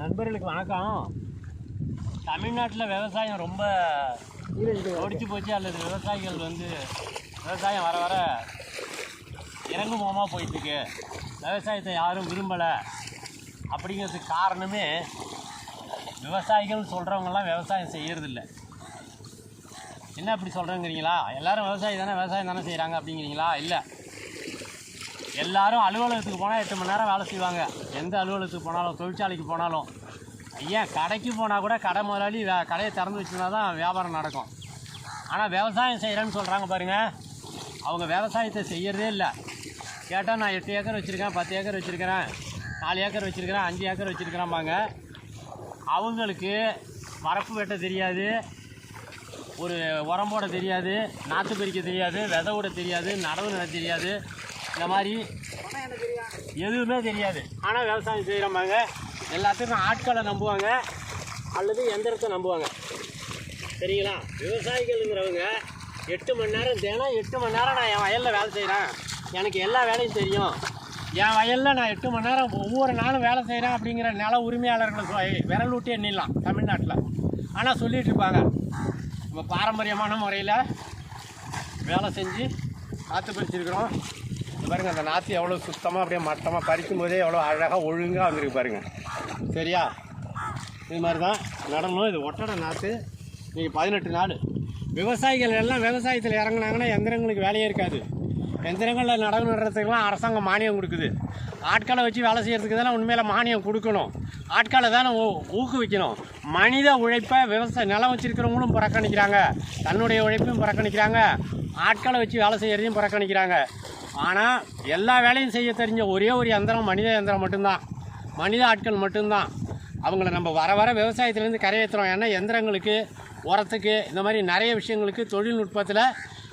நண்பர்களுக்கு வணக்கம். தமிழ்நாட்டில் விவசாயம் ரொம்ப ஒடிச்சு போச்சு. அல்லது விவசாயிகள் வந்து விவசாயம் வர வர இறங்குமுகமாக போயிட்டுருக்கு. விவசாயத்தை யாரும் விரும்பலை. அப்படிங்கிறதுக்கு காரணமே விவசாயிகள் சொல்கிறவங்கெல்லாம் விவசாயம் செய்கிறதில்ல என்ன அப்படி சொல்கிறேங்கிறீங்களா எல்லாரும் விவசாயி தானே விவசாயம் தானே செய்கிறாங்க அப்படிங்கிறீங்களா? இல்லை. எல்லாரும் அலுவலகத்துக்கு போனால் எட்டு மணி நேரம் வேலை செய்வாங்க. எந்த அலுவலகத்துக்கு போனாலும் தொழிற்சாலைக்கு போனாலும். ஏன் கடைக்கு போனால் கூட கடை முதலாளி வே கடையை திறந்து வச்சுருந்தா தான் வியாபாரம் நடக்கும். ஆனால் விவசாயம் செய்கிறேன்னு சொல்கிறாங்க பாருங்கள் அவங்க விவசாயத்தை செய்யறதே இல்லை. கேட்டால் நான் எட்டு ஏக்கர் வச்சுருக்கேன் பத்து ஏக்கர் வச்சுருக்கிறேன் நாலு ஏக்கர் வச்சுருக்கிறேன் அஞ்சு ஏக்கர் வச்சுருக்கிறேன்பாங்க அவங்களுக்கு வரப்பு வெட்ட தெரியாது ஒரு உரம் போட தெரியாது நாற்று பறிக்க தெரியாது விதை விட தெரியாது நடவு நட தெரியாது. இந்த மாதிரி எதுவுமே தெரியாது. ஆனால் விவசாயம் செய்கிறவங்க எல்லாத்துக்கும் ஆட்களை நம்புவாங்க. அல்லது எந்திரத்தை நம்புவாங்க. சரிங்களா? விவசாயிகள்ங்கிறவங்க எட்டு மணி நேரம் தினம் எட்டு மணி நேரம் நான் என் வயலில் வேலை செய்கிறேன் எனக்கு எல்லா வேலையும் தெரியும். என் வயலில் நான் எட்டு மணி நேரம் ஒவ்வொரு நாளும் வேலை செய்கிறேன் அப்படிங்கிற நில உரிமையாளர்களை விரல் விட்டு எண்ணிடலாம் தமிழ்நாட்டில். ஆனால் சொல்லிகிட்டு இருப்பாங்க. நம்ம பாரம்பரியமான முறையில் வேலை செஞ்சு நாற்று பறிச்சிருக்கிறோம். பாருங்கள் அந்த நாற்று எவ்வளோ சுத்தமாக அப்படியே மட்டமாக பறிக்கும் போதே எவ்வளோ அழகாக ஒழுங்காக வந்திருக்கு பாருங்கள் சரியா? இது மாதிரி தான் நடணும். இது ஒட்டடை நாற்று நீங்கள் பதினெட்டு நாள். விவசாயிகள் எல்லாம் விவசாயத்தில் இறங்குனாங்கன்னா எந்திரங்களுக்கு வேலையே இருக்காது. எந்திரங்களில் நடவு நடுறதுக்கெல்லாம் அரசாங்கம் மானியம் கொடுக்குது. ஆட்களை வச்சு வேலை செய்கிறதுக்கு தானே உண்மையில் மானியம் கொடுக்கணும். ஆட்களை தானே ஊ- ஊக்குவிக்கணும். மனித உழைப்பை விவசாய நிலம் வச்சுருக்கிறவங்களும் புறக்கணிக்கிறாங்க. தன்னுடைய உழைப்பையும் புறக்கணிக்கிறாங்க. ஆட்களை வச்சு வேலை செய்கிறதையும் புறக்கணிக்கிறாங்க. ஆனால் எல்லா வேலையும் செய்ய தெரிஞ்ச ஒரே ஒரு எந்திரம் மனித எந்திரம் மட்டும்தான். மனித ஆட்கள் மட்டும்தான். அவங்கள நம்ம வர வர விவசாயத்துலேருந்து கரையேற்றுறோம் ஏன்னா எந்திரங்களுக்கு உரத்துக்கு இந்த மாதிரி நிறைய விஷயங்களுக்கு தொழில்நுட்பத்தில்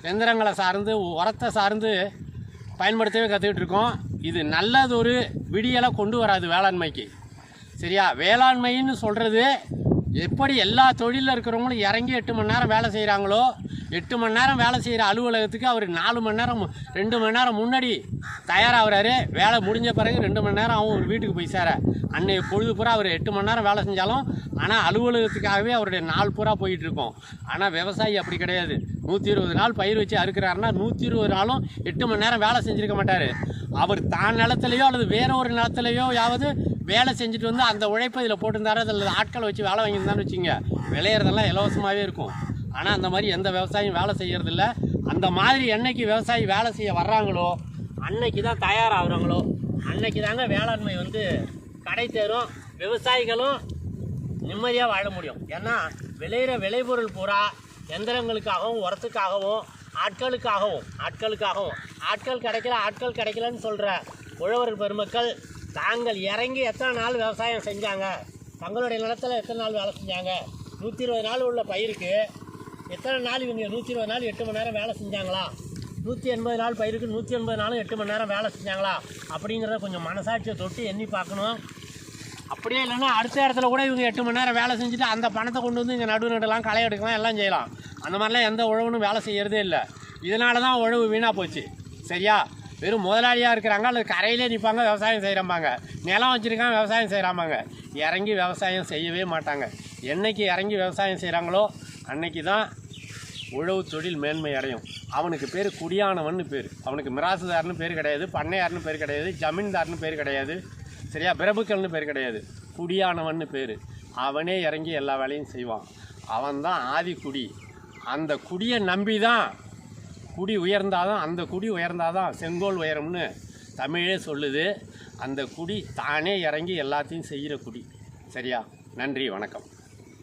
எந்திரங்களை சார்ந்து உரத்தை சார்ந்து பயன்படுத்தவே கற்றுக்கிட்டு இருக்கோம். இது நல்லதொரு விடியலை கொண்டு வராது வேளாண்மைக்கு. சரியா? வேளாண்மைன்னு சொல்கிறது எப்படி எல்லா தொழிலில் இருக்கிறவங்களும் இறங்கி எட்டு மணி நேரம் வேலை செய்கிறாங்களோ எட்டு மணி நேரம் வேலை செய்கிற அலுவலகத்துக்கு அவர் நாலு மணி நேரம் ரெண்டு மணி நேரம் முன்னாடி தயாராகிறாரு. வேலை முடிஞ்ச பிறகு ரெண்டு மணி நேரம் ஆகும் ஒரு வீட்டுக்கு போய் சேர. அன்னைக்கு பொழுது பூரா அவர் எட்டு மணி நேரம் வேலை செஞ்சாலும் ஆனால் அலுவலகத்துக்காகவே அவருடைய நாள் பூரா போயிட்டுருக்கோம் ஆனால் விவசாயி அப்படி கிடையாது. நூற்றி இருபது நாள் பயிர் வச்சு அறுக்கிறாருன்னா நூற்றி இருபது நாளும் எட்டு மணி நேரம் வேலை செஞ்சிருக்க மாட்டார். அவர் தான் நிலத்துலையோ அல்லது வேற ஒரு நிலத்துலையோ யாவது வேலை செஞ்சுட்டு வந்து அந்த உழைப்பு இதில் போட்டிருந்தாரு அதில் ஆட்களை வச்சு வேலை வாங்கியிருந்தான்னு வச்சுங்க விளையிறதெல்லாம் இலவசமாகவே இருக்கும். ஆனால் அந்த மாதிரி எந்த விவசாயியும் வேலை செய்கிறதில்ல அந்த மாதிரி என்னைக்கு விவசாயி வேலை செய்ய வர்றாங்களோ அன்னைக்கு தான் தயாராகிறாங்களோ அன்னைக்கு தாங்க வேளாண்மை வந்து கடை தேரும் விவசாயிகளும் நிம்மதியாக வாழ முடியும். ஏன்னா விளையிற விளைபொருள் பூரா எந்திரங்களுக்காகவும் உரத்துக்காகவும் ஆட்களுக்காகவும் ஆட்களுக்காகவும். ஆட்கள் கிடைக்கல ஆட்கள் கிடைக்கலன்னு சொல்கிற உழவர் பெருமக்கள் தாங்கள் இறங்கி எத்தனை நாள் விவசாயம் செஞ்சாங்க? தங்களுடைய நிலத்தில் எத்தனை நாள் வேலை செஞ்சாங்க? நூற்றி இருபது நாள் உள்ள பயிருக்கு எத்தனை நாள் இவங்க நூற்றி இருபது நாள் எட்டு மணி நேரம் வேலை செஞ்சாங்களா? நூற்றி எண்பது நாள் பயிருக்கு நூற்றி எண்பது நாளும் எட்டு மணி நேரம் வேலை செஞ்சாங்களா? அப்படிங்கிறத கொஞ்சம் மனசாட்சியை தொட்டு எண்ணி பார்க்கணும். அப்படியே இல்லைன்னா அடுத்த இடத்துல கூட இவங்க எட்டு மணி நேரம் வேலை செஞ்சுட்டு அந்த பணத்தை கொண்டு வந்து இங்கே நடுவு நடலாம் களை எடுக்கலாம் எல்லாம் செய்யலாம். அந்த மாதிரிலாம் எந்த உழவுனும் வேலை செய்கிறதே இல்லை. இதனால தான் உழவு வீணாக போச்சு. சரியா? வெறும் முதலாளியாக இருக்கிறாங்க அல்லது கரையிலே நிற்பாங்க விவசாயம் செய்கிறம்பாங்க நிலம் வச்சுருக்காங்க விவசாயம் செய்கிறாம்பாங்க இறங்கி விவசாயம் செய்யவே மாட்டாங்க. என்னைக்கு இறங்கி விவசாயம் செய்கிறாங்களோ அன்னைக்கு தான் உழவு தொழில் மேன்மை அடையும். அவனுக்கு பேர் குடியானவன்னு பேர். அவனுக்கு மிராசுதார்னு பேர் கிடையாது பண்ணையார்னு பேர் கிடையாது ஜமீன்தார்னு பேர் கிடையாது சரியா? பிரபுக்கள்னு பேர் கிடையாது. குடியானவன்னு பேர். அவனே இறங்கி எல்லா வேலையும் செய்வான். அவன்தான் ஆதி குடி அந்த குடியை நம்பி தான் குடி உயர்ந்தாதான் அந்த குடி உயர்ந்தாதான் செங்கோல் உயரம்னு தமிழே சொல்லுது. அந்த குடி தானே இறங்கி எல்லாத்தையும் செய்கிற குடி. சரியா? நன்றி வணக்கம்.